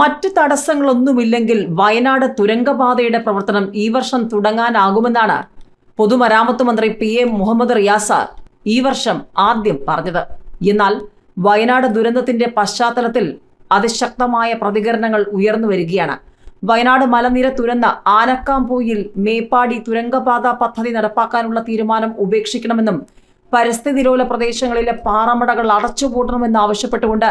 മറ്റ് തടസ്സങ്ങളൊന്നുമില്ലെങ്കിൽ വയനാട് തുരങ്കപാതയുടെ പ്രവർത്തനം ഈ വർഷം തുടങ്ങാനാകുമെന്നാണ് പൊതുമരാമത്ത് മന്ത്രി പി എ മുഹമ്മദ് റിയാസ ഈ വർഷം ആദ്യം പറഞ്ഞത്. എന്നാൽ വയനാട് ദുരന്തത്തിന്റെ പശ്ചാത്തലത്തിൽ അതിശക്തമായ പ്രതികരണങ്ങൾ ഉയർന്നു വരികയാണ്. വയനാട് മലനിര തുരന്ന ആനക്കാംപൂയിൽ മേപ്പാടി തുരങ്കപാത പദ്ധതി നടപ്പാക്കാനുള്ള തീരുമാനം ഉപേക്ഷിക്കണമെന്നും പരിസ്ഥിതിലോല പ്രദേശങ്ങളിലെ പാറമടകൾ അടച്ചുപൂട്ടണമെന്ന് ആവശ്യപ്പെട്ടുകൊണ്ട്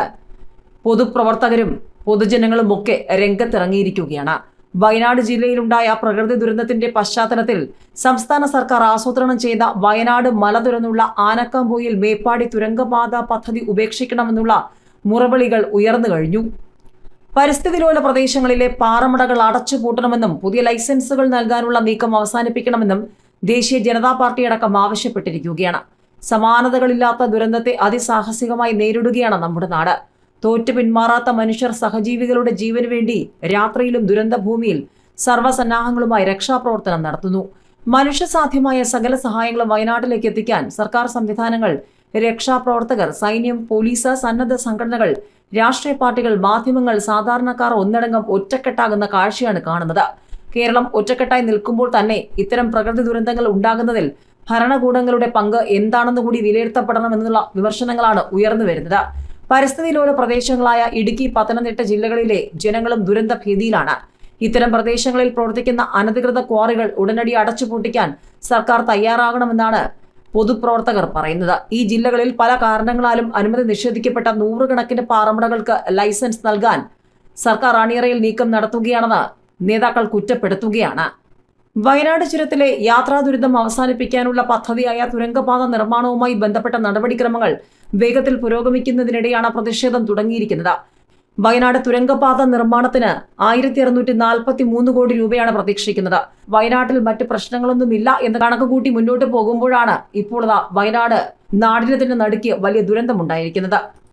പൊതുപ്രവർത്തകരും പൊതുജനങ്ങളുമൊക്കെ രംഗത്തിറങ്ങിയിരിക്കുകയാണ്. വയനാട് ജില്ലയിലുണ്ടായ പ്രകൃതി ദുരന്തത്തിന്റെ പശ്ചാത്തലത്തിൽ സംസ്ഥാന സർക്കാർ ആസൂത്രണം ചെയ്ത വയനാട് മല തുറന്നുള്ള ആനക്കാംപോയിൽ മേപ്പാടി തുരങ്കപാത പദ്ധതി ഉപേക്ഷിക്കണമെന്നുള്ള മുറവിളികൾ ഉയർന്നു കഴിഞ്ഞു. പരിസ്ഥിതി ലോല പ്രദേശങ്ങളിലെ പാറമടകൾ അടച്ചുപൂട്ടണമെന്നും പുതിയ ലൈസൻസുകൾ നൽകാനുള്ള നീക്കം അവസാനിപ്പിക്കണമെന്നും ദേശീയ ജനതാ പാർട്ടി അടക്കം ആവശ്യപ്പെട്ടിരിക്കുകയാണ്. സമാനതകളില്ലാത്ത ദുരന്തത്തെ അതിസാഹസികമായി നേരിടുകയാണ് നമ്മുടെ നാട്. തോറ്റു പിന്മാറാത്ത മനുഷ്യർ സഹജീവികളുടെ ജീവന് വേണ്ടി രാത്രിയിലും ദുരന്തഭൂമിയിൽ സർവസന്നാഹങ്ങളുമായി രക്ഷാപ്രവർത്തനം നടത്തുന്നു. മനുഷ്യസാധ്യമായ സകല സഹായങ്ങളും വയനാട്ടിലേക്ക് എത്തിക്കാൻ സർക്കാർ സംവിധാനങ്ങൾ രക്ഷാപ്രവർത്തകർ സൈന്യം പോലീസ് സന്നദ്ധ സംഘടനകൾ രാഷ്ട്രീയ പാർട്ടികൾ മാധ്യമങ്ങൾ സാധാരണക്കാർ ഒന്നടങ്കം ഒറ്റക്കെട്ടാകുന്ന കാഴ്ചയാണ് കാണുന്നത്. കേരളം ഒറ്റക്കെട്ടായി നിൽക്കുമ്പോൾ തന്നെ ഇത്തരം പ്രകൃതി ദുരന്തങ്ങൾ ഉണ്ടാകുന്നതിൽ ഭരണകൂടങ്ങളുടെ പങ്ക് എന്താണെന്ന് കൂടി വിലയിരുത്തപ്പെടണമെന്നുള്ള വിമർശനങ്ങളാണ് ഉയർന്നു വരുന്നത്. പരിസ്ഥിതിയിലുള്ള പ്രദേശങ്ങളായ ഇടുക്കി പത്തനംതിട്ട ജില്ലകളിലെ ജനങ്ങളും ദുരന്ത ഭീതിയിലാണ്. ഇത്തരം പ്രദേശങ്ങളിൽ പ്രവർത്തിക്കുന്ന അനധികൃത ക്വാറികൾ ഉടനടി അടച്ചുപൂട്ടിക്കാൻ സർക്കാർ തയ്യാറാകണമെന്നാണ് പൊതുപ്രവർത്തകർ പറയുന്നത്. ഈ ജില്ലകളിൽ പല കാരണങ്ങളാലും അനുമതി നിഷേധിക്കപ്പെട്ട നൂറുകണക്കിന് പാറമടകൾക്ക് ലൈസൻസ് നൽകാൻ സർക്കാർ അണിയറയിൽ നീക്കം നടത്തുകയാണെന്ന് നേതാക്കൾ കുറ്റപ്പെടുത്തുകയാണ്. വയനാട് ചുരത്തിലെ യാത്രാ ദുരിതം അവസാനിപ്പിക്കാനുള്ള പദ്ധതിയായ തുരങ്കപാത നിർമ്മാണവുമായി ബന്ധപ്പെട്ട നടപടിക്രമങ്ങൾ വേഗത്തിൽ പുരോഗമിക്കുന്നതിനിടെയാണ് പ്രതിഷേധം തുടങ്ങിയിരിക്കുന്നത്. വയനാട് തുരങ്കപാത നിർമ്മാണത്തിന് ആയിരത്തി അറുന്നൂറ്റി നാൽപ്പത്തി മൂന്ന് കോടി രൂപയാണ് പ്രതീക്ഷിക്കുന്നത്. വയനാട്ടിൽ മറ്റ് പ്രശ്നങ്ങളൊന്നുമില്ല എന്ന് കണക്കുകൂട്ടി മുന്നോട്ട് പോകുമ്പോഴാണ് ഇപ്പോൾ വയനാട് നാടിന് തന്നെ നടുക്കി വലിയ ദുരന്തമുണ്ടായിരിക്കുന്നത്.